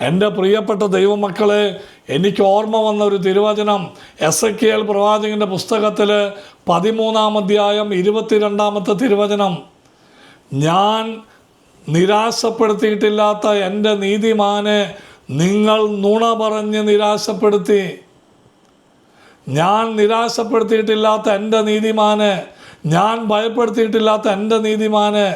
എന്റെ പ്രിയപ്പെട്ട ദൈവമക്കളെ എനിക്ക് ഓർമ്മ വന്ന ഒരു തിരുവചനം. എസ് എ കെ എൽ പ്രവാചകന്റെ പുസ്തകത്തിൽ പതിമൂന്നാം അധ്യായം ഇരുപത്തിരണ്ടാമത്തെ തിരുവചനം. ഞാൻ നിരാശപ്പെടുത്തിയിട്ടില്ലാത്ത എന്റെ നീതിമാനെ നിങ്ങൾ നുണ പറഞ്ഞ് നിരാശപ്പെടുത്തി. ഞാൻ നിരാശപ്പെടുത്തിയിട്ടില്ലാത്ത എന്റെ നീതിമാനെ ഞാൻ ഭയപ്പെടുത്തിയിട്ടില്ലാത്ത എന്റെ നീതിമാനെ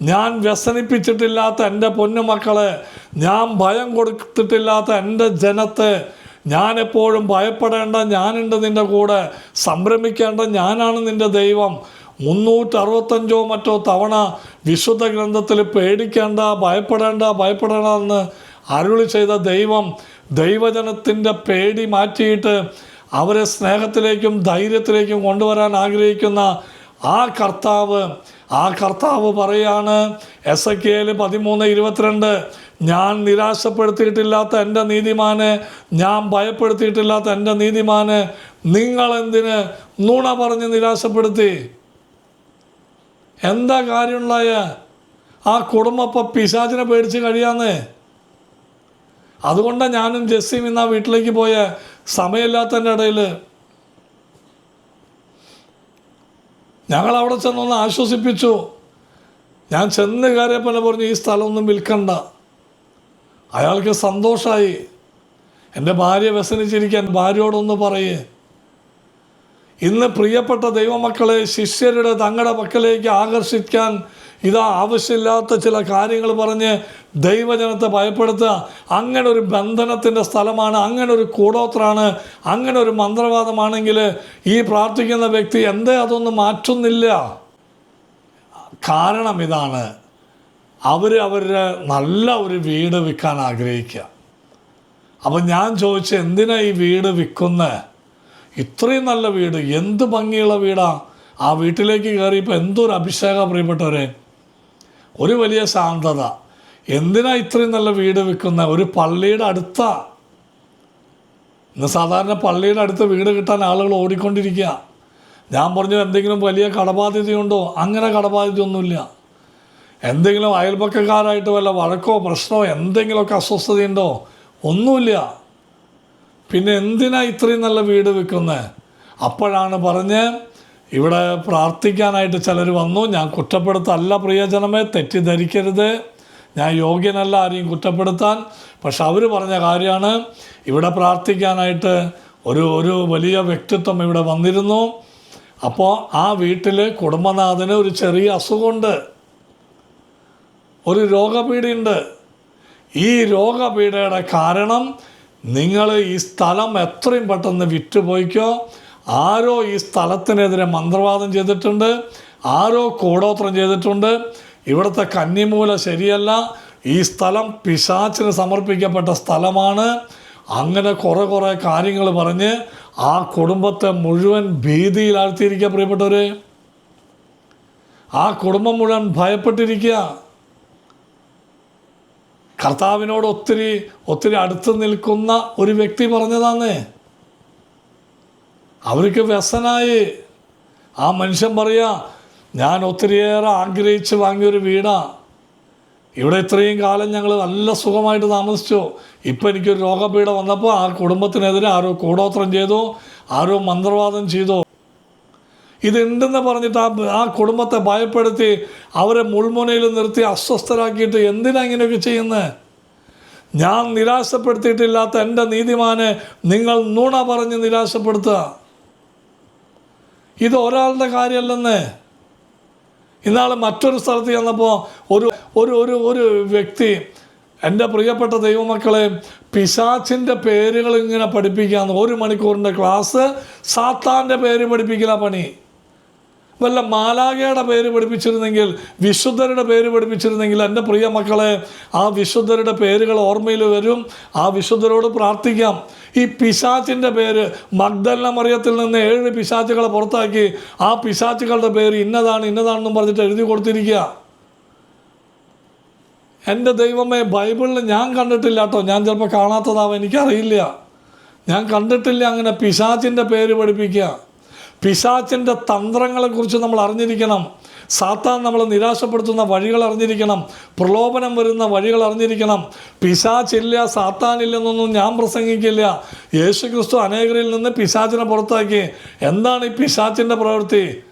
ഞാൻ വ്യസനിപ്പിച്ചിട്ടില്ലാത്ത എന്റെ പൊന്നുമക്കളെ ഞാൻ ഭയം കൊടുത്തിട്ടില്ലാത്ത എന്റെ ജനത്തെ ഞാൻ എപ്പോഴും ഭയപ്പെടേണ്ട ഞാനുണ്ട് നിന്റെ കൂടെ സംരംഭിക്കേണ്ട ഞാനാണ് നിന്റെ ദൈവം. മുന്നൂറ്ററുപത്തഞ്ചോ മറ്റോ തവണ വിശുദ്ധ ഗ്രന്ഥത്തിൽ പേടിക്കേണ്ട ഭയപ്പെടേണ്ട ഭയപ്പെടേണ്ട എന്ന് അരുളി ചെയ്ത ദൈവം ദൈവജനത്തിന്റെ പേടി മാറ്റിയിട്ട് അവരെ സ്നേഹത്തിലേക്കും ധൈര്യത്തിലേക്കും കൊണ്ടുവരാൻ ആഗ്രഹിക്കുന്ന ആ കർത്താവ് ആ കർത്താവ് പറയാണ് എസ് എ കെയിൽ പതിമൂന്ന് ഇരുപത്തിരണ്ട് ഞാൻ നിരാശപ്പെടുത്തിയിട്ടില്ലാത്ത എന്റെ നീതിമാന് ഞാൻ ഭയപ്പെടുത്തിയിട്ടില്ലാത്ത എന്റെ നീതിമാന് നിങ്ങളെന്തിന് നുണ പറഞ്ഞ് നിരാശപ്പെടുത്തി? എന്താ കാര്യമുണ്ടായ ആ കുടുംബപ്പ പിശാചിനെ പേടിച്ച് കഴിയാന്ന്. അതുകൊണ്ടാണ് ഞാനും ജസ്സിയും ഇന്ന് ആ വീട്ടിലേക്ക് പോയ സമയമില്ലാത്തതിന്റെ ഇടയിൽ ഞങ്ങൾ അവിടെ ചെന്നൊന്ന് ആശ്വസിപ്പിച്ചു. ഞാൻ ചെന്ന് കയറിയപ്പോൾ പറഞ്ഞു ഈ സ്ഥലമൊന്നും വിൽക്കണ്ട. അയാൾക്ക് സന്തോഷമായി എന്റെ ഭാര്യ വ്യസനിച്ചിരിക്കാൻ ഭാര്യയോടൊന്ന് പറയേ. ഇന്ന് പ്രിയപ്പെട്ട ദൈവമക്കളെ ശിഷ്യരുടെ തങ്ങളുടെ പക്കലേക്ക് ആകർഷിക്കാൻ ഇതാ ആവശ്യമില്ലാത്ത ചില കാര്യങ്ങൾ പറഞ്ഞ് ദൈവജനത്തെ ഭയപ്പെടുത്തുക. അങ്ങനെ ഒരു ബന്ധനത്തിന്റെ സ്ഥലമാണ് അങ്ങനെ ഒരു കൂടോത്രാണ് അങ്ങനെ ഒരു മന്ത്രവാദമാണെങ്കിൽ ഈ പ്രാർത്ഥിക്കുന്ന വ്യക്തി എന്തേ അതൊന്നും മാറ്റുന്നില്ല. കാരണം ഇതാണ്. അവർ അവരുടെ നല്ല ഒരു വീട് വിൽക്കാൻ ആഗ്രഹിക്കുക. അപ്പം ഞാൻ ചോദിച്ചു എന്തിനാ ഈ വീട് വിൽക്കുന്നത് ഇത്രയും നല്ല വീട് എന്ത് ഭംഗിയുള്ള വീടാണ് ആ വീട്ടിലേക്ക് കയറിയപ്പോൾ എന്തൊരു അഭിഷേകം പ്രിയപ്പെട്ടവരെ ഒരു വലിയ ശാന്തത. എന്തിനാ ഇത്രയും നല്ല വീട് വിൽക്കുന്ന? ഒരു പള്ളിയുടെ അടുത്ത. ഇന്ന് സാധാരണ പള്ളിയുടെ അടുത്ത് വീട് കിട്ടാൻ ആളുകൾ ഓടിക്കൊണ്ടിരിക്കുക. ഞാൻ പറഞ്ഞു എന്തെങ്കിലും വലിയ കടബാധ്യതയുണ്ടോ? അങ്ങനെ കടബാധ്യതയൊന്നുമില്ല. എന്തെങ്കിലും അയൽപക്കക്കാരായിട്ട് വല്ല വഴക്കോ പ്രശ്നമോ എന്തെങ്കിലുമൊക്കെ അസ്വസ്ഥതയുണ്ടോ? ഒന്നുമില്ല. പിന്നെ എന്തിനാ ഇത്രയും നല്ല വീട് വെക്കുന്നത് അപ്പോഴാണ് പറഞ്ഞ് ഇവിടെ പ്രാർത്ഥിക്കാനായിട്ട് ചിലർ വന്നു. ഞാൻ കുറ്റപ്പെടുത്തല്ല പ്രിയജനമേ തെറ്റിദ്ധരിക്കരുത്. ഞാൻ യോഗ്യനല്ല ആരെയും കുറ്റപ്പെടുത്താൻ. പക്ഷെ അവർ പറഞ്ഞ കാര്യമാണ് ഇവിടെ പ്രാർത്ഥിക്കാനായിട്ട് ഒരു ഒരു വലിയ വ്യക്തിത്വം ഇവിടെ വന്നിരുന്നു. അപ്പോൾ ആ വീട്ടിൽ കുടുംബനാഥന് ഒരു ചെറിയ അസുഖമുണ്ട്. ഒരു രോഗപീഠയുണ്ട്. ഈ രോഗപീഠയുടെ കാരണം നിങ്ങൾ ഈ സ്ഥലം എത്രയും പെട്ടെന്ന് വിറ്റുപോയിക്കോ. ആരോ ഈ സ്ഥലത്തിനെതിരെ മന്ത്രവാദം ചെയ്തിട്ടുണ്ട് ആരോ കൂടോത്രം ചെയ്തിട്ടുണ്ട്. ഇവിടുത്തെ കന്നിമൂല ശരിയല്ല. ഈ സ്ഥലം പിശാച്ചിന് സമർപ്പിക്കപ്പെട്ട സ്ഥലമാണ്. അങ്ങനെ കുറേ കുറേ കാര്യങ്ങൾ പറഞ്ഞ് ആ കുടുംബത്തെ മുഴുവൻ ഭീതിയിലാഴ്ത്തിയിരിക്കുക പ്രിയപ്പെട്ടവരെ. ആ കുടുംബം മുഴുവൻ ഭയപ്പെട്ടിരിക്കുക. കർത്താവിനോട് ഒത്തിരി ഒത്തിരി അടുത്ത് നിൽക്കുന്ന ഒരു വ്യക്തി പറഞ്ഞതാണ് അവർക്ക് വ്യസനായി. ആ മനുഷ്യൻ പറയാ ഞാൻ ഒത്തിരിയേറെ ആഗ്രഹിച്ച് വാങ്ങിയൊരു വീടാണ് ഇവിടെ ഇത്രയും കാലം ഞങ്ങൾ നല്ല സുഖമായിട്ട് താമസിച്ചു. ഇപ്പം എനിക്കൊരു രോഗപീഠ വന്നപ്പോൾ ആ കുടുംബത്തിനെതിരെ ആരോ കൂടോത്രം ചെയ്തു ആരോ മന്ത്രവാദം ചെയ്തു. ഇതുണ്ടെന്ന് പറഞ്ഞിട്ട് ആ ആ കുടുംബത്തെ ഭയപ്പെടുത്തി അവരെ മുൾമുനയിൽ നിർത്തി അസ്വസ്ഥരാക്കിയിട്ട് എന്തിനാ ഇങ്ങനെയൊക്കെ ചെയ്യുന്നത് ഞാൻ നിരാശപ്പെടുത്തിയിട്ടില്ലാത്ത എന്റെ നീതിമാനെ നിങ്ങൾ നുണ പറഞ്ഞ് നിരാശപ്പെടുത്തുക. ഇത് ഒരാളുടെ കാര്യമല്ലെന്ന്. ഇന്നാൾ മറ്റൊരു സ്ഥലത്ത് ചെന്നപ്പോൾ ഒരു ഒരു ഒരു ഒരു വ്യക്തി എന്റെ പ്രിയപ്പെട്ട ദൈവമക്കളെ പിശാച്ചിന്റെ പേരുകൾ ഇങ്ങനെ പഠിപ്പിക്കാമെന്ന് ഒരു മണിക്കൂറിന്റെ ക്ലാസ് സാത്താന്റെ പേര് പഠിപ്പിക്കല പണി. വല്ല മാലാകയുടെ പേര് പഠിപ്പിച്ചിരുന്നെങ്കിൽ വിശുദ്ധരുടെ പേര് പഠിപ്പിച്ചിരുന്നെങ്കിൽ എന്റെ പ്രിയ മക്കളെ ആ വിശുദ്ധരുടെ പേരുകൾ ഓർമ്മയിൽ വരും. ആ വിശുദ്ധരോട് പ്രാർത്ഥിക്കാം. ഈ പിശാച്ചിന്റെ പേര് മഗ്ദല്ല മറിയത്തിൽ നിന്ന് ഏഴ് പിശാച്ചുകളെ പുറത്താക്കി ആ പിശാച്ചുകളുടെ പേര് ഇന്നതാണ് ഇന്നതാണെന്നും പറഞ്ഞിട്ട് എഴുതി കൊടുത്തിരിക്കുക. എന്റെ ദൈവമേ ബൈബിളിൽ ഞാൻ കണ്ടിട്ടില്ല കേട്ടോ. ഞാൻ ചിലപ്പോൾ കാണാത്തതാവും എനിക്കറിയില്ല. ഞാൻ കണ്ടിട്ടില്ല അങ്ങനെ പിശാച്ചിന്റെ പേര് പഠിപ്പിക്കുക. പിശാച്ചിന്റെ തന്ത്രങ്ങളെക്കുറിച്ച് നമ്മൾ അറിഞ്ഞിരിക്കണം. സാത്താൻ നമ്മളെ നിരാശപ്പെടുത്തുന്ന വഴികൾ അറിഞ്ഞിരിക്കണം. പ്രലോഭനം വരുന്ന വഴികൾ അറിഞ്ഞിരിക്കണം. പിശാച്ചില്ല സാത്താനില്ലെന്നൊന്നും ഞാൻ പ്രസംഗിക്കില്ല. യേശു ക്രിസ്തു അനേകരിൽ നിന്ന് പിശാചിനെ പുറത്താക്കി. എന്താണ് ഈ പിശാച്ചിന്റെ പ്രവൃത്തി?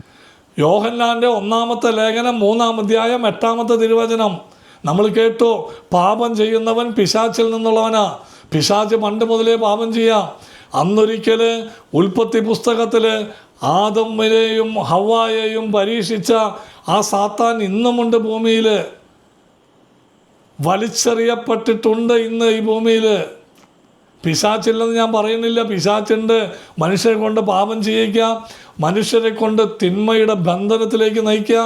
യോഹന്നാന്റെ ഒന്നാമത്തെ ലേഖനം മൂന്നാം അധ്യായം എട്ടാമത്തെ തിരുവചനം. നമ്മൾ കേട്ടു പാപം ചെയ്യുന്നവൻ പിശാച്ചിൽ നിന്നുള്ളവനാ. പിശാച്ച് പണ്ട് മുതലേ പാപം ചെയ്യാം. അന്നൊരിക്കൽ ഉൽപ്പത്തി പുസ്തകത്തിൽ ആദമ്മിനെയും ഹവായെയും പരീക്ഷിച്ച ആ സാത്താൻ ഇന്നുമുണ്ട് ഭൂമിയിൽ വലിച്ചെറിയപ്പെട്ടിട്ടുണ്ട് ഇന്ന് ഈ ഭൂമിയിൽ പിശാച്ചില്ലെന്ന് ഞാൻ പറയുന്നില്ല. പിശാച്ചുണ്ട് മനുഷ്യരെ കൊണ്ട് പാപം ചെയ്യിക്കാം മനുഷ്യരെ കൊണ്ട് തിന്മയുടെ ബന്ധനത്തിലേക്ക് നയിക്കുക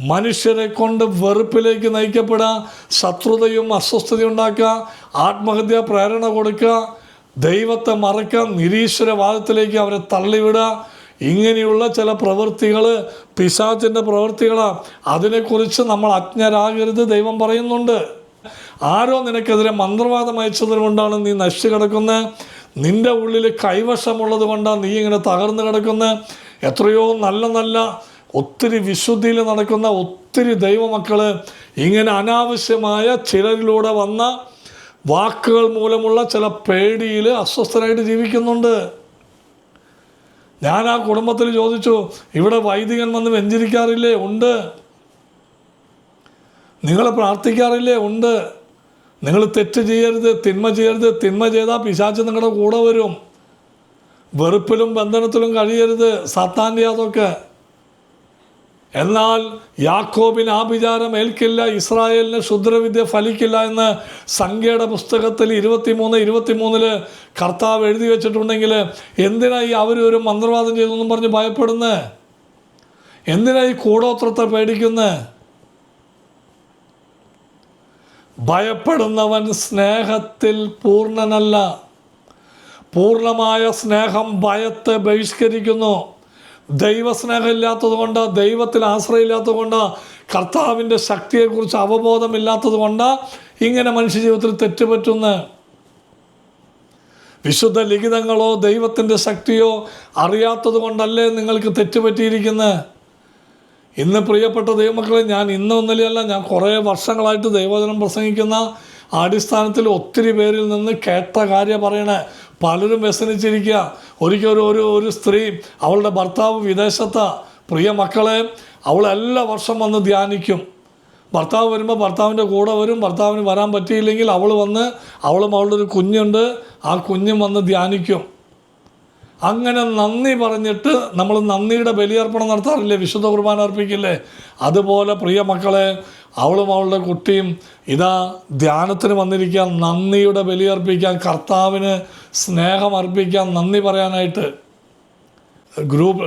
മനുഷ്യരെ കൊണ്ട് വെറുപ്പിലേക്ക് നയിക്കപ്പെടുക ശത്രുതയും അസ്വസ്ഥതയും ഉണ്ടാക്കുക ആത്മഹത്യ പ്രേരണ കൊടുക്കുക ദൈവത്തെ മറക്കുക നിരീശ്വരവാദത്തിലേക്ക് അവരെ തള്ളിവിടുക ഇങ്ങനെയുള്ള ചില പ്രവൃത്തികൾ പിശാചിന്റെ പ്രവൃത്തികളാണ് അതിനെക്കുറിച്ച് നമ്മൾ അജ്ഞരാകരുത് ദൈവം പറയുന്നുണ്ട്. ആരോ നിനക്കെതിരെ മന്ത്രവാദം അയച്ചത് കൊണ്ടാണ് നീ നശിച്ചു കിടക്കുന്നത് നിന്റെ ഉള്ളിൽ കൈവശമുള്ളത് കൊണ്ടാണ് നീ ഇങ്ങനെ തകർന്നു കിടക്കുന്നത് എത്രയോ നല്ല നല്ല ഒത്തിരി വിശുദ്ധിയിൽ നടക്കുന്ന ഒത്തിരി ദൈവമക്കൾ ഇങ്ങനെ അനാവശ്യമായ ചിലരിലൂടെ വന്ന വാക്കുകൾ മൂലമുള്ള ചില പേടിയിൽ അസ്വസ്ഥരായിട്ട് ജീവിക്കുന്നുണ്ട്. ഞാൻ ആ കുടുംബത്തിൽ ചോദിച്ചു ഇവിടെ വൈദികൻ വന്ന് വെഞ്ചരിക്കാറില്ലേ? ഉണ്ട്. നിങ്ങൾ പ്രാർത്ഥിക്കാറില്ലേ? ഉണ്ട്. നിങ്ങൾ തെറ്റ് ചെയ്യരുത് തിന്മ ചെയ്യരുത് തിന്മ ചെയ്താൽ പിശാച്ച് നിങ്ങളുടെ കൂടെ വരും. വെറുപ്പിലും ബന്ധനത്തിലും കഴിയരുത് സാത്താന്റെ അതൊക്കെ. എന്നാൽ യാക്കോബിന് ആ വിചാരം ഏൽക്കില്ല ഇസ്രായേലിന് ശുദ്രവിദ്യ ഫലിക്കില്ല എന്ന് സംഖ്യയുടെ പുസ്തകത്തിൽ ഇരുപത്തിമൂന്ന് ഇരുപത്തിമൂന്നിൽ കർത്താവ് എഴുതി വെച്ചിട്ടുണ്ടെങ്കിൽ എന്തിനാ ഈ അവർ ഒരു മന്ത്രവാദം ചെയ്തെന്നും പറഞ്ഞ് ഭയപ്പെടുന്നത് എന്തിനാ ഈ കൂടോത്രത്തെ പേടിക്കുന്നത് ഭയപ്പെടുന്നവൻ സ്നേഹത്തിൽ പൂർണനല്ല. പൂർണമായ സ്നേഹം ഭയത്തെ ബഹിഷ്കരിക്കുന്നു. ദൈവസ്നേഹം ഇല്ലാത്തത് കൊണ്ട് ദൈവത്തിൽ ആശ്രയമില്ലാത്തത് കൊണ്ട് കർത്താവിന്റെ ശക്തിയെക്കുറിച്ച് അവബോധമില്ലാത്തത് കൊണ്ട് ഇങ്ങനെ മനുഷ്യജീവിതത്തിൽ ജീവിതത്തിൽ തെറ്റുപറ്റുന്നു. വിശുദ്ധ ലിഖിതങ്ങളോ ദൈവത്തിന്റെ ശക്തിയോ അറിയാത്തത് കൊണ്ടല്ലേ നിങ്ങൾക്ക് തെറ്റുപറ്റിയിരിക്കുന്നത്? ഇന്ന് പ്രിയപ്പെട്ട ദൈവമക്കളെ ഞാൻ ഇന്ന് ഒന്നിലെയല്ല ഞാൻ കുറേ വർഷങ്ങളായിട്ട് ദൈവവചനം പ്രസംഗിക്കുന്ന അടിസ്ഥാനത്തിൽ ഒത്തിരി പേരിൽ നിന്ന് കേട്ട കാര്യം പറയണേ. പലരും വ്യസനിച്ചിരിക്കുക. ഒരിക്കൽ ഒരു ഒരു ഒരു സ്ത്രീ അവളുടെ ഭർത്താവ് വിദേശത്ത്. പ്രിയ മക്കളെ അവൾ എല്ലാ വർഷം വന്ന് ധ്യാനിക്കും. ഭർത്താവ് വരുമ്പോൾ ഭർത്താവിന്റെ കൂടെ വരും ഭർത്താവിന് വരാൻ പറ്റിയില്ലെങ്കിൽ അവൾ വന്ന് അവളും അവളുടെ ഒരു കുഞ്ഞുണ്ട്. ആ കുഞ്ഞും വന്ന് ധ്യാനിക്കും. അങ്ങനെ നന്ദി പറഞ്ഞിട്ട് നമ്മൾ നന്ദിയുടെ ബലിയർപ്പണം നടത്താറില്ലേ? വിശുദ്ധ കുർബാന അർപ്പിക്കില്ലേ? അതുപോലെ പ്രിയ മക്കളെ അവളും അവളുടെ കുട്ടിയും ഇതാ ധ്യാനത്തിന് വന്നിരിക്കാൻ നന്ദിയുടെ ബലിയർപ്പിക്കാൻ കർത്താവിന് സ്നേഹം അർപ്പിക്കാൻ നന്ദി പറയാനായിട്ട് ഗ്രൂപ്പ്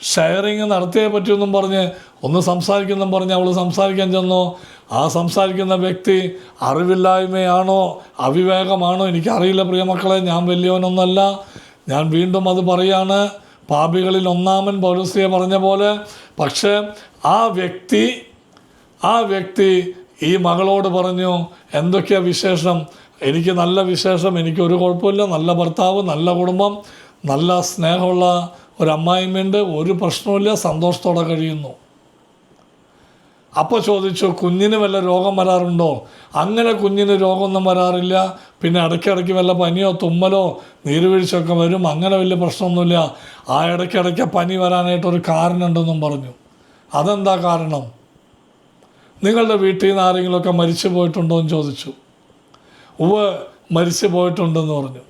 ഷെയറിങ് നടത്തിയേ പറ്റുമെന്നും പറഞ്ഞ് ഒന്ന് സംസാരിക്കുന്നും പറഞ്ഞ് അവൾ സംസാരിക്കാൻ ചെന്നു? ആ സംസാരിക്കുന്ന വ്യക്തി അറിവില്ലായ്മയാണോ? അവിവേകമാണോ? എനിക്കറിയില്ല പ്രിയമക്കളെ ഞാൻ വലിയവനൊന്നല്ല. ഞാൻ വീണ്ടും അത് പറയാണ്. പാപികളിൽ ഒന്നാമൻ പൗരസ്ത്രീയെ പറഞ്ഞ പോലെ പക്ഷേ ആ വ്യക്തി ആ വ്യക്തി ഈ മകളോട് പറഞ്ഞു എന്തൊക്കെയാ വിശേഷം? എനിക്ക് നല്ല വിശേഷം എനിക്ക് ഒരു കുഴപ്പമില്ല. നല്ല ഭർത്താവ് നല്ല കുടുംബം നല്ല സ്നേഹമുള്ള ഒരു അമ്മായിമ്മയുണ്ട്. ഒരു പ്രശ്നവുമില്ല. സന്തോഷത്തോടെ കഴിയുന്നു. അപ്പോൾ ചോദിച്ചു കുഞ്ഞിന് വല്ല രോഗം വരാറുണ്ടോ? അങ്ങനെ കുഞ്ഞിന് രോഗമൊന്നും വരാറില്ല. പിന്നെ ഇടയ്ക്കിടയ്ക്ക് വല്ല പനിയോ തുമ്മലോ നീരുവീഴ്ചയൊക്കെ വരും. അങ്ങനെ വലിയ പ്രശ്നമൊന്നുമില്ല. ആ ഇടയ്ക്കിടയ്ക്ക് പനി വരാനായിട്ടൊരു കാരണമുണ്ടെന്നും പറഞ്ഞു. അതെന്താ കാരണം? നിങ്ങളുടെ വീട്ടിൽ നിന്ന് ആരെങ്കിലുമൊക്കെ മരിച്ചു പോയിട്ടുണ്ടോ? എന്ന് ചോദിച്ചു. ഉവ് മരിച്ചു പോയിട്ടുണ്ടെന്ന് പറഞ്ഞു.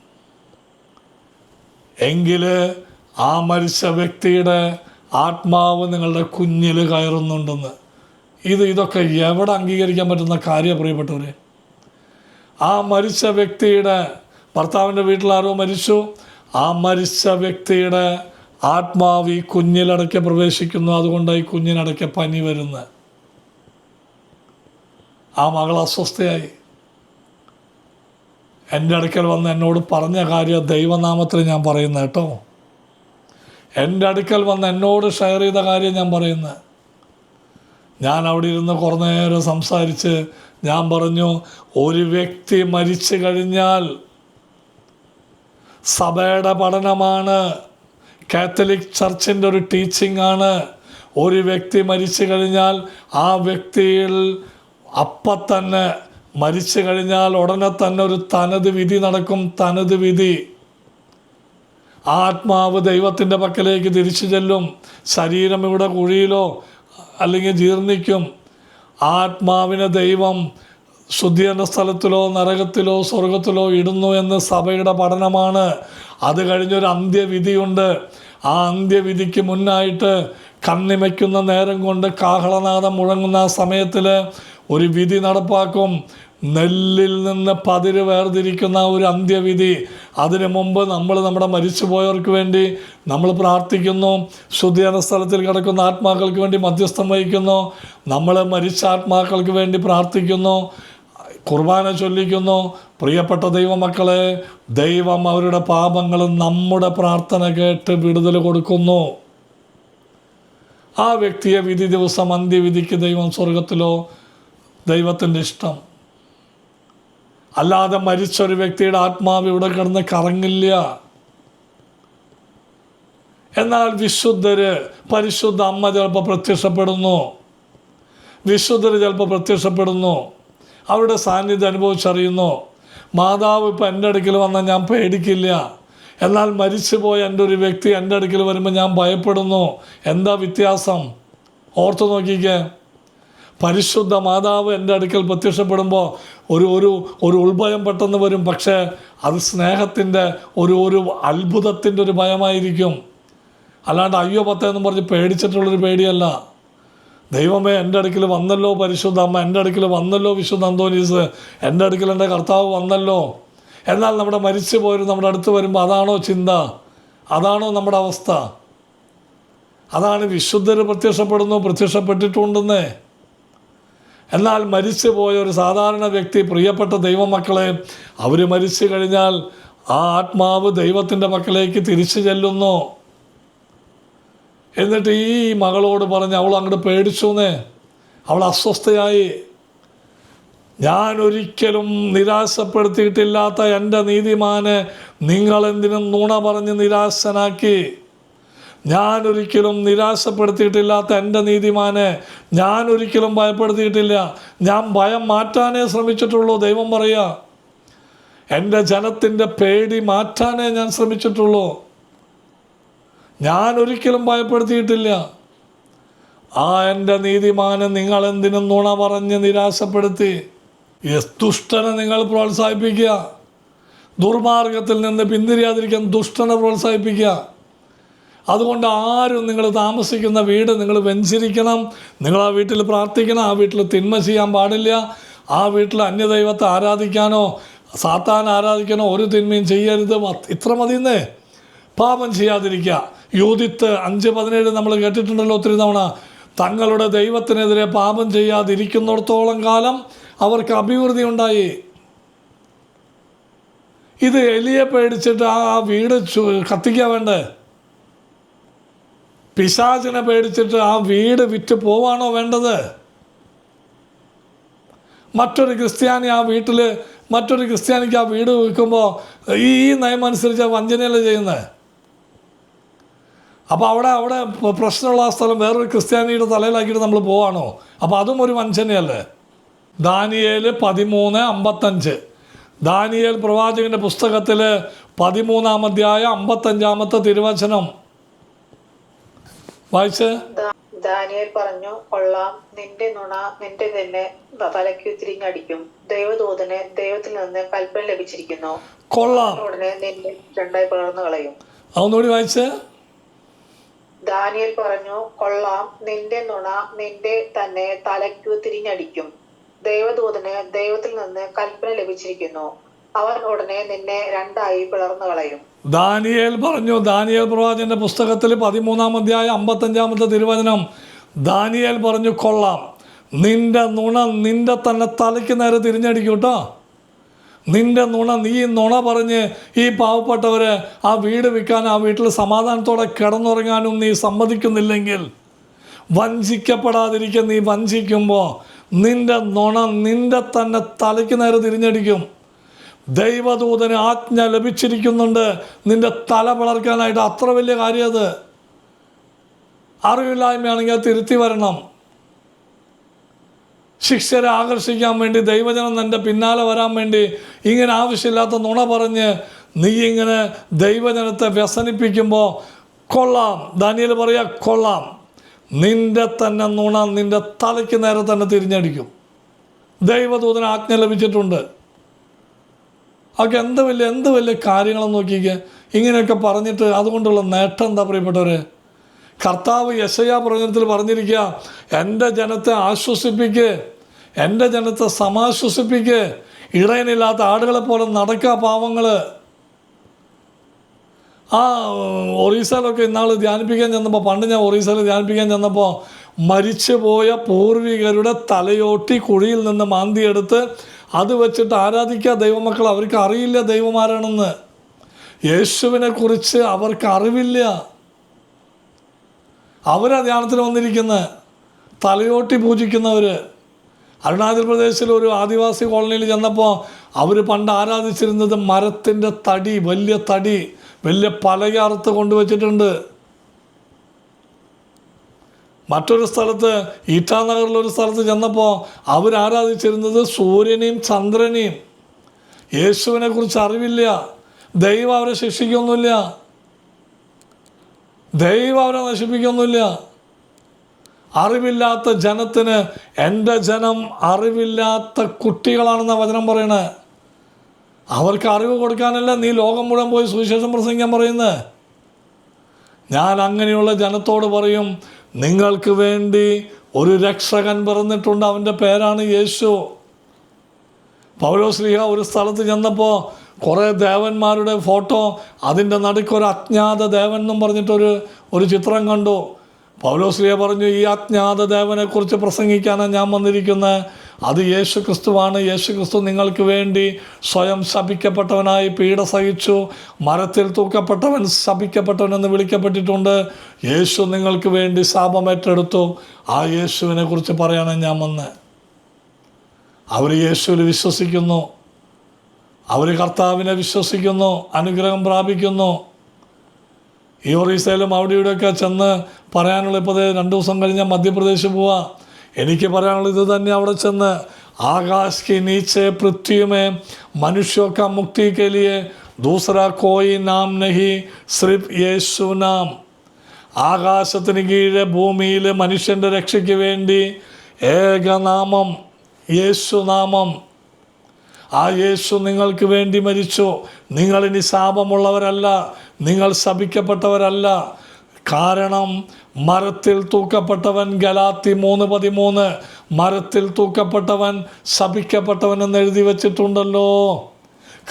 എങ്കിൽ ആ മരിച്ച വ്യക്തിയുടെ ആത്മാവ് നിങ്ങളുടെ കുഞ്ഞിൽ കയറുന്നുണ്ടെന്ന്. ഇത് ഇതൊക്കെ എവിടെ അംഗീകരിക്കാൻ പറ്റുന്ന കാര്യം പ്രിയപ്പെട്ടവരെ? ആ മരിച്ച വ്യക്തിയുടെ ഭർത്താവിന്റെ വീട്ടിലാരോ മരിച്ചു. ആ മരിച്ച വ്യക്തിയുടെ ആത്മാവ് ഈ കുഞ്ഞിലടയ്ക്ക് പ്രവേശിക്കുന്നു. അതുകൊണ്ട് ഈ കുഞ്ഞിനടയ്ക്ക് പനി വരുന്നത് ആ മകൾ അസ്വസ്ഥയായി. എന്റെ അടുക്കൽ വന്ന് എന്നോട് പറഞ്ഞ കാര്യം ദൈവനാമത്തിൽ ഞാൻ പറയുന്നത് കേട്ടോ. എന്റെ അടുക്കൽ വന്ന് എന്നോട് ഷെയർ ചെയ്ത കാര്യം ഞാൻ പറയുന്നത് ഞാൻ അവിടെ ഇരുന്ന് കുറേ നേരം സംസാരിച്ച് ഞാൻ പറഞ്ഞു ഒരു വ്യക്തി മരിച്ചു കഴിഞ്ഞാൽ സഭയുടെ പഠനമാണ് കാത്തലിക് ചർച്ചിന്റെ ഒരു ടീച്ചിങ് ആണ് ഒരു വ്യക്തി മരിച്ചു കഴിഞ്ഞാൽ ആ വ്യക്തിയിൽ അപ്പം തന്നെ മരിച്ചു കഴിഞ്ഞാൽ ഉടനെ തന്നെ ഒരു തനത് വിധി നടക്കും തനത് വിധി. ആത്മാവ് ദൈവത്തിന്റെ പക്കലേക്ക് തിരിച്ചു ചെല്ലും. ശരീരം ഇവിടെ കുഴിയിലോ അല്ലെങ്കിൽ ജീർണിക്കും. ആത്മാവിനെ ദൈവം ശുദ്ധീകരണ സ്ഥലത്തിലോ നരകത്തിലോ സ്വർഗത്തിലോ ഇടുന്നു എന്ന് സഭയുടെ പഠനമാണ്. അത് കഴിഞ്ഞൊരു അന്ത്യവിധിയുണ്ട്. ആ അന്ത്യവിധിക്ക് മുന്നായിട്ട് കണ്ണിമയ്ക്കുന്ന നേരം കൊണ്ട് കാഹളനാദം മുഴങ്ങുന്ന ആ സമയത്തിൽ ഒരു വിധി നടപ്പാക്കും. നെല്ലിൽ നിന്ന് പതിര് വേർതിരിക്കുന്ന ഒരു അന്ത്യവിധി. അതിനു മുമ്പ് നമ്മൾ നമ്മുടെ മരിച്ചുപോയവർക്ക് വേണ്ടി നമ്മൾ പ്രാർത്ഥിക്കുന്നു. ശുദ്ധിയാന സ്ഥലത്തിൽ കിടക്കുന്ന ആത്മാക്കൾക്ക് വേണ്ടി മധ്യസ്ഥം വഹിക്കുന്നു. നമ്മൾ മരിച്ച ആത്മാക്കൾക്ക് വേണ്ടി പ്രാർത്ഥിക്കുന്നു. കുർബാന ചൊല്ലിക്കുന്നു. പ്രിയപ്പെട്ട ദൈവമക്കളെ ദൈവം അവരുടെ പാപങ്ങൾ നമ്മുടെ പ്രാർത്ഥന കേട്ട് വിടുതൽ കൊടുക്കുന്നു. ആ വ്യക്തിയെ വിധി ദിവസം അന്ത്യവിധിക്ക് ദൈവം സ്വർഗത്തിലോ ദൈവത്തിന്റെ ഇഷ്ടം അല്ലാതെ മരിച്ച ഒരു വ്യക്തിയുടെ ആത്മാവ് ഇവിടെ കിടന്ന് കറങ്ങില്ല. എന്നാൽ വിശുദ്ധര് പരിശുദ്ധ അമ്മ ചിലപ്പോൾ പ്രത്യക്ഷപ്പെടുന്നു. വിശുദ്ധർ ചിലപ്പോൾ പ്രത്യക്ഷപ്പെടുന്നു. അവരുടെ സാന്നിധ്യം അനുഭവിച്ചറിയുന്നു. മാതാവ് ഇപ്പം എന്റെ അടുക്കൽ വന്നാൽ ഞാൻ പേടിക്കില്ല. എന്നാൽ മരിച്ചുപോയ എന്റെ ഒരു വ്യക്തി എന്റെ അടുക്കൽ വരുമ്പോൾ ഞാൻ ഭയപ്പെടുന്നു. എന്താ വ്യത്യാസം? ഓർത്തു നോക്കിക്കേ. പരിശുദ്ധ മാതാവ് എന്റെ അടുക്കൽ പ്രത്യക്ഷപ്പെടുമ്പോൾ ഒരു ഒരു ഒരു ഉൾഭയം പെട്ടെന്ന് വരും. പക്ഷേ അത് സ്നേഹത്തിന്റെ ഒരു ഒരു അത്ഭുതത്തിന്റെ ഒരു ഭയമായിരിക്കും. അല്ലാണ്ട് അയ്യോ പത്തേന്ന് പറഞ്ഞ് പേടിച്ചിട്ടുള്ളൊരു പേടിയല്ല. ദൈവമേ എന്റെ അടുക്കൽ വന്നല്ലോ പരിശുദ്ധ അമ്മ എന്റെ അടുക്കൽ വന്നല്ലോ വിശുദ്ധ അന്തോനീസ് എന്റെ അടുക്കൽ എന്റെ കർത്താവ് വന്നല്ലോ. എന്നാൽ നമ്മുടെ മരിച്ചു പോയൊരു നമ്മുടെ അടുത്ത് വരുമ്പോൾ അതാണോ ചിന്ത? അതാണോ നമ്മുടെ അവസ്ഥ? അതാണ് വിശുദ്ധർ പ്രത്യക്ഷപ്പെടുന്നു പ്രത്യക്ഷപ്പെട്ടിട്ടുണ്ടെന്നേ. എന്നാൽ മരിച്ചു പോയ ഒരു സാധാരണ വ്യക്തി പ്രിയപ്പെട്ട ദൈവമക്കളെ അവർ മരിച്ചു കഴിഞ്ഞാൽ ആ ആത്മാവ് ദൈവത്തിന്റെ മക്കളിലേക്ക് തിരിച്ചു ചെല്ലുന്നു. എന്നിട്ട് ഈ മകളോട് പറഞ്ഞ് അവൾ അങ്ങോട്ട് പേടിച്ചുന്നേ അവൾ അസ്വസ്ഥയായി. ഞാൻ ഒരിക്കലും നിരാശപ്പെടുത്തിയിട്ടില്ലാത്ത എന്റെ നീതിമാനെ നിങ്ങളെന്തിനും നുണ പറഞ്ഞ് നിരാശനാക്കി. ഞാൻ ഒരിക്കലും നിരാശപ്പെടുത്തിയിട്ടില്ലാത്ത എന്റെ നീതിമാനെ ഞാൻ ഒരിക്കലും ഭയപ്പെടുത്തിയിട്ടില്ല. ഞാൻ ഭയം മാറ്റാനേ ശ്രമിച്ചിട്ടുള്ളൂ ദൈവം പറയുക എന്റെ ജനത്തിന്റെ പേടി മാറ്റാനേ ഞാൻ ശ്രമിച്ചിട്ടുള്ളൂ. ഞാൻ ഒരിക്കലും ഭയപ്പെടുത്തിയിട്ടില്ല. ആ എന്റെ നീതിമാനെ നിങ്ങൾ എന്തിനും നുണ പറഞ്ഞ് നിരാശപ്പെടുത്തി ദുഷ്ടനെ നിങ്ങൾ പ്രോത്സാഹിപ്പിക്കുക. ദുർമാർഗത്തിൽ നിന്ന് പിന്തിരിയാതിരിക്കാൻ ദുഷ്ടനെ പ്രോത്സാഹിപ്പിക്കുക. അതുകൊണ്ട് ആരും നിങ്ങൾ താമസിക്കുന്ന വീട് നിങ്ങൾ വെഞ്ചരിക്കണം. നിങ്ങൾ ആ വീട്ടിൽ പ്രാർത്ഥിക്കണം. ആ വീട്ടിൽ തിന്മ ചെയ്യാൻ പാടില്ല. ആ വീട്ടിൽ അന്യദൈവത്തെ ആരാധിക്കാനോ സാത്താൻ ആരാധിക്കാനോ ഒരു തിന്മയും ചെയ്യരുത്. ഇത്ര മതിയെന്നേ. പാപം ചെയ്യാതിരിക്കുക യൂതിത്ത് അഞ്ച് പതിനേഴ് നമ്മൾ കേട്ടിട്ടുണ്ടല്ലോ ഒത്തിരി തവണ. തങ്ങളുടെ ദൈവത്തിനെതിരെ പാപം ചെയ്യാതിരിക്കുന്നിടത്തോളം കാലം അവർക്ക് അഭിവൃദ്ധി ഉണ്ടായി. ഇത് എലിയെ പേടിച്ചിട്ട് ആ വീട് കത്തിക്കാൻ വേണ്ടേ? പിശാചിനെ പേടിച്ചിട്ട് ആ വീട് വിറ്റ് പോവാണോ വേണ്ടത്? മറ്റൊരു ക്രിസ്ത്യാനി ആ വീട്ടിൽ മറ്റൊരു ക്രിസ്ത്യാനിക്ക് ആ വീട് വിൽക്കുമ്പോൾ ഈ ഈ നിയമം അനുസരിച്ച് വഞ്ചനയല്ലേ ചെയ്യുന്നത് അപ്പോൾ അവിടെ അവിടെ പ്രശ്നമുള്ള ആ സ്ഥലം വേറൊരു ക്രിസ്ത്യാനിയുടെ തലയിലാക്കിയിട്ട് നമ്മൾ പോവാണോ? അപ്പോൾ അതും ഒരു വഞ്ചനയല്ലേ? ദാനിയേൽ പതിമൂന്ന് അമ്പത്തഞ്ച്. ദാനിയേൽ പ്രവാചകന്റെ പുസ്തകത്തിൽ പതിമൂന്നാം അധ്യായം അമ്പത്തഞ്ചാമത്തെ തിരുവചനം. വായിച്ച് ദാനിയൽ പറഞ്ഞു കൊള്ളാം. നിന്റെ നുണ നിന്റെ തന്നെ തലയ്ക്ക് തിരിഞ്ഞടിക്കും. ദൈവദൂതന് ദൈവത്തിൽ നിന്ന് കൽപ്പന ലഭിച്ചിരിക്കുന്നു. കൊള്ളാം. ഉടനെ നിന്നെ രണ്ടായി പകർന്നു കളയും. അതൊന്നുകൂടി വായിച്ച് ദാനിയൽ പറഞ്ഞു കൊള്ളാം. നിന്റെ നുണ നിന്റെ തന്നെ തലക്കു തിരിഞ്ഞടിക്കും. ദൈവദൂതന് ദൈവത്തിൽ നിന്ന് കൽപ്പന ലഭിച്ചിരിക്കുന്നു. അവൻ ഉടനെ നിന്നെ രണ്ടായി പിളർന്നു കളയും. ദാനിയേൽ പറഞ്ഞു ദാനിയേൽ പ്രവാചകന്റെ പുസ്തകത്തിൽ പതിമൂന്നാം അധ്യായം അമ്പത്തഞ്ചാമത്തെ തിരുവചനം ദാനിയേൽ പറഞ്ഞു കൊള്ളാം. നിന്റെ നുണ നിന്റെ തന്നെ തലയ്ക്ക് നേരെ തിരിഞ്ഞടിക്കും കേട്ടോ. നിന്റെ നുണ നീ നുണ പറഞ്ഞ് ഈ പാവപ്പെട്ടവർ ആ വീട് വിൽക്കാൻ ആ വീട്ടിൽ സമാധാനത്തോടെ കിടന്നുറങ്ങാനും നീ സമ്മതിക്കുന്നില്ലെങ്കിൽ വഞ്ചിക്കപ്പെടാതിരിക്കാൻ നീ വഞ്ചിക്കുമ്പോൾ നിന്റെ നുണ നിന്റെ തന്നെ തലയ്ക്ക് നേരെ തിരിഞ്ഞടിക്കും. ദൈവദൂതന് ആജ്ഞ ലഭിച്ചിരിക്കുന്നുണ്ട്. നിന്റെ തല വളർക്കാനായിട്ട് അത്ര വലിയ കാര്യം അത് അറിവില്ലായ്മയാണെങ്കിൽ തിരുത്തി വരണം. ശിക്ഷരെ ആകർഷിക്കാൻ വേണ്ടി ദൈവജനം നിന്റെ പിന്നാലെ വരാൻ വേണ്ടി ഇങ്ങനെ ആവശ്യമില്ലാത്ത നുണ പറഞ്ഞ് നീ ഇങ്ങനെ ദൈവജനത്തെ വ്യസനിപ്പിക്കുമ്പോൾ കൊള്ളാം. ദാനിയൽ പറയാ കൊള്ളാം. നിന്റെ തന്നെ നുണ നിന്റെ തലയ്ക്ക് നേരെ തന്നെ തിരിഞ്ഞടിക്കും. ദൈവദൂതന് ആജ്ഞ ലഭിച്ചിട്ടുണ്ട്. അതൊക്കെ എന്ത് വലിയ എന്ത് വലിയ കാര്യങ്ങളെന്ന് നോക്കിക്കുക ഇങ്ങനെയൊക്കെ പറഞ്ഞിട്ട് അതുകൊണ്ടുള്ള നേട്ടം എന്താ പ്രിയപ്പെട്ടവർ കർത്താവ് യശയ പ്രവചനത്തിൽ പറഞ്ഞിരിക്കുക എന്റെ ജനത്തെ ആശ്വസിപ്പിക്ക് എന്റെ ജനത്തെ സമാശ്വസിപ്പിക്ക് ഇടയനില്ലാത്ത ആടുകളെ പോലെ നടക്കുക പാവങ്ങൾ ആ ഒറീസയിലൊക്കെ ഇന്നാൾ ധ്യാനിപ്പിക്കാൻ ചെന്നപ്പോൾ പണ്ട് ഞാൻ ഒറീസയിൽ ധ്യാനിപ്പിക്കാൻ ചെന്നപ്പോൾ മരിച്ചുപോയ പൂർവികരുടെ തലയോട്ടി കുഴിയിൽ നിന്ന് മാന്തിയെടുത്ത് അത് വെച്ചിട്ട് ആരാധിക്കുക ദൈവമക്കൾ അവർക്ക് അറിയില്ല ദൈവമാരാണെന്ന് യേശുവിനെക്കുറിച്ച് അവർക്ക് അറിവില്ല. അവരാ ധ്യാനത്തിന് വന്നിരിക്കുന്നത് തലയോട്ടി പൂജിക്കുന്നവർ അരുണാചൽ പ്രദേശിൽ ഒരു ആദിവാസി കോളനിയിൽ ചെന്നപ്പോൾ അവർ പണ്ട് ആരാധിച്ചിരുന്നത് മരത്തിന്റെ തടി വലിയ തടി വലിയ പലക അറുത്ത് കൊണ്ടുവച്ചിട്ടുണ്ട്. മറ്റൊരു സ്ഥലത്ത് ഈറ്റാനഗറിലൊരു സ്ഥലത്ത് ചെന്നപ്പോൾ അവരാരാധിച്ചിരുന്നത് സൂര്യനെയും ചന്ദ്രനെയും. യേശുവിനെ കുറിച്ച് അറിവില്ല. ദൈവം അവരെ ശിക്ഷിക്കൊന്നുമില്ല. ദൈവം അവരെ നശിപ്പിക്കൊന്നുമില്ല. അറിവില്ലാത്ത ജനത്തിന് എന്റെ ജനം അറിവില്ലാത്ത കുട്ടികളാണെന്ന വചനം പറയണേ. അവർക്ക് അറിവ് കൊടുക്കാനല്ല നീ ലോകം മുഴുവൻ പോയി സുവിശേഷം പ്രസംഗിക്കാൻ പറയുന്നത് ഞാൻ അങ്ങനെയുള്ള ജനത്തോട് പറയും നിങ്ങൾക്ക് വേണ്ടി ഒരു രക്ഷകൻ പറഞ്ഞിട്ടുണ്ട് അവന്റെ പേരാണ് യേശു. പൗലോസ്ലിഹ ഒരു സ്ഥലത്ത് ചെന്നപ്പോൾ കുറേ ദേവന്മാരുടെ ഫോട്ടോ അതിന്റെ നടുക്കൊരു അജ്ഞാത ദേവൻ എന്നും പറഞ്ഞിട്ടൊരു ഒരു ചിത്രം കണ്ടു. പൗലോസ്ലിഹ പറഞ്ഞു ഈ അജ്ഞാത ദേവനെക്കുറിച്ച് പ്രസംഗിക്കാനാണ് ഞാൻ വന്നിരിക്കുന്നത്. അത് യേശു ക്രിസ്തുവാണ് യേശു ക്രിസ്തു നിങ്ങൾക്ക് വേണ്ടി സ്വയം ശപിക്കപ്പെട്ടവനായി പീഡ സഹിച്ചു മരത്തിൽ തൂക്കപ്പെട്ടവൻ ശപിക്കപ്പെട്ടവൻ എന്ന് വിളിക്കപ്പെട്ടിട്ടുണ്ട്. യേശു നിങ്ങൾക്ക് വേണ്ടി ശാപമേറ്റെടുത്തു ആ യേശുവിനെ കുറിച്ച് പറയാനാണ് ഞാൻ വന്ന്. അവർ യേശുവിൽ വിശ്വസിക്കുന്നു. അവർ കർത്താവിനെ വിശ്വസിക്കുന്നു അനുഗ്രഹം പ്രാപിക്കുന്നു. ഈ ഒറീസയിലും അവിടെ ഇവിടെയൊക്കെ ചെന്ന് പറയാനുള്ള ഇപ്പോൾ രണ്ട് ദിവസം കഴിഞ്ഞാൽ മധ്യപ്രദേശ് പോവാ. എനിക്ക് പറയാനുള്ളത് തന്നെ അവിടെ ചെന്ന് ആകാശ് കി നീച്ചെ പൃഥ്വിമേ മനുഷ്യോക്ക മുക്തി കെലിയെ ദൂസറ കോയി നാം നഹി ശ്രീ യേശു നാം. ആകാശത്തിന് കീഴ് ഭൂമിയിലെ മനുഷ്യന്റെ രക്ഷയ്ക്ക് വേണ്ടി ഏകനാമം യേശുനാമം ആ യേശു നിങ്ങൾക്ക് വേണ്ടി മരിച്ചു. നിങ്ങളിനി ശാപമുള്ളവരല്ല. നിങ്ങൾ ശപിക്കപ്പെട്ടവരല്ല. കാരണം മരത്തിൽ തൂക്കപ്പെട്ടവൻ ഗലാത്തി മൂന്ന് പതിമൂന്ന്. മരത്തിൽ തൂക്കപ്പെട്ടവൻ ശപിക്കപ്പെട്ടവൻ എന്ന് എഴുതി വച്ചിട്ടുണ്ടല്ലോ.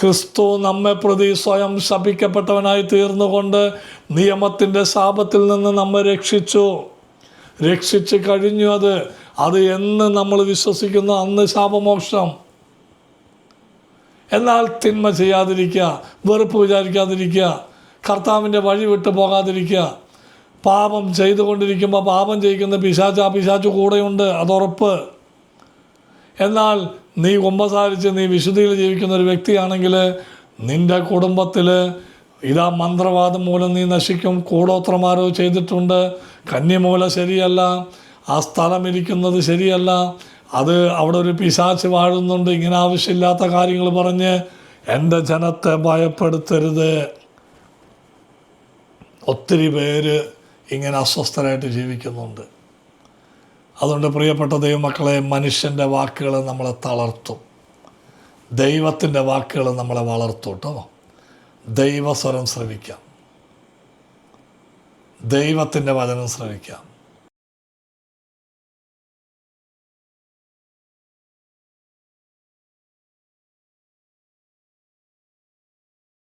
ക്രിസ്തു നമ്മെ പ്രതി സ്വയം ശപിക്കപ്പെട്ടവനായി തീർന്നുകൊണ്ട് നിയമത്തിന്റെ ശാപത്തിൽ നിന്ന് നമ്മെ രക്ഷിച്ചു. രക്ഷിച്ച് കഴിഞ്ഞു അത്. അത് എന്ന് നമ്മൾ വിശ്വസിക്കുന്നു. അന്ന് ശാപമോക്ഷം. എന്നാൽ തിന്മ ചെയ്യാതിരിക്കുക വെറുപ്പ് വിചാരിക്കാതിരിക്കുക കർത്താവിന്റെ വഴി വിട്ടു പോകാതിരിക്കുക പാപം ചെയ്തുകൊണ്ടിരിക്കുമ്പോൾ പാപം ചെയ്യിക്കുന്ന പിശാച്ച് ആ പിശാച്ച് കൂടെയുണ്ട് അതുറപ്പ്. എന്നാൽ നീ കുമ്പസാരിച്ച് നീ വിശുദ്ധിയിൽ ജീവിക്കുന്ന ഒരു വ്യക്തിയാണെങ്കിൽ നിന്റെ കുടുംബത്തിൽ ഇതാ മന്ത്രവാദം മൂലം നീ നശിക്കും കൂടോത്രമാരോ ചെയ്തിട്ടുണ്ട്. കന്യമൂല ശരിയല്ല ആ സ്ഥലം ഇരിക്കുന്നത് ശരിയല്ല. അത് അവിടെ ഒരു പിശാച്ച് വാഴുന്നുണ്ട് ഇങ്ങനെ ആവശ്യമില്ലാത്ത കാര്യങ്ങൾ പറഞ്ഞ് എന്റെ ജനത്തെ ഭയപ്പെടുത്തരുത്. ഒത്തിരി പേര് ഇങ്ങനെ അസ്വസ്ഥരായിട്ട് ജീവിക്കുന്നുണ്ട്. അതുകൊണ്ട് പ്രിയപ്പെട്ട ദൈവമക്കളെ മനുഷ്യന്റെ വാക്കുകൾ നമ്മളെ തളർത്തും. ദൈവത്തിന്റെ വാക്കുകൾ നമ്മളെ വളർത്തും കേട്ടോ. ദൈവസ്വരം ശ്രവിക്കാം. ദൈവത്തിന്റെ വചനം ശ്രവിക്കാം.